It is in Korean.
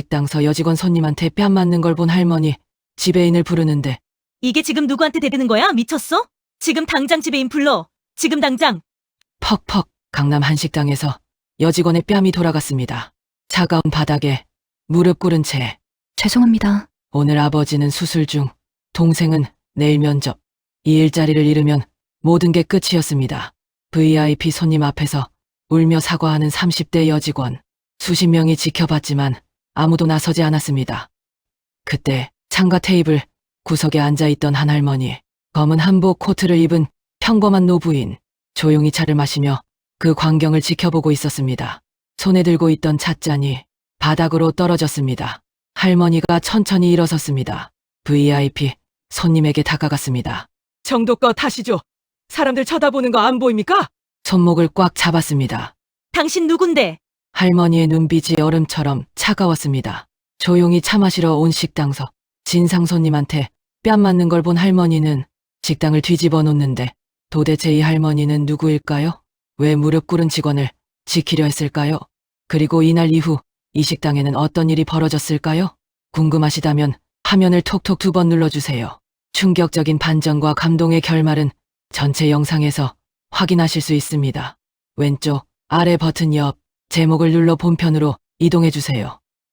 식당서 여직원 손님한테 뺨 맞는 걸 본 할머니 지배인을 부르는데 이게 지금 누구한테 대드는 거야? 미쳤어? 지금 당장 지배인 불러. 지금 당장. 퍽퍽 강남 한식당에서 여직원의 뺨이 돌아갔습니다. 차가운 바닥에 무릎 꿇은 채 죄송합니다. 오늘 아버지는 수술 중, 동생은 내일 면접. 이 일자리를 잃으면 모든 게 끝이었습니다. VIP 손님 앞에서 울며 사과하는 30대 여직원. 수십 명이 지켜봤지만 아무도 나서지 않았습니다. 그때 창가 테이블 구석에 앉아있던 한 할머니, 검은 한복 코트를 입은 평범한 노부인, 조용히 차를 마시며 그 광경을 지켜보고 있었습니다. 손에 들고 있던 찻잔이 바닥으로 떨어졌습니다. 할머니가 천천히 일어섰습니다. VIP 손님에게 다가갔습니다. 정도껏 하시죠. 사람들 쳐다보는 거 안 보입니까? 손목을 꽉 잡았습니다. 당신 누군데? 할머니의 눈빛이 얼음처럼 차가웠습니다. 조용히 차 마시러 온 식당서 진상 손님한테 뺨 맞는 걸 본 할머니는 식당을 뒤집어 놓는데 도대체 이 할머니는 누구일까요? 왜 무릎 꿇은 직원을 지키려 했을까요? 그리고 이날 이후 이 식당에는 어떤 일이 벌어졌을까요? 궁금하시다면 화면을 톡톡 두 번 눌러주세요. 충격적인 반전과 감동의 결말은 전체 영상에서 확인하실 수 있습니다. 왼쪽 아래 버튼 옆 제목을 눌러 본편으로 이동해 주세요.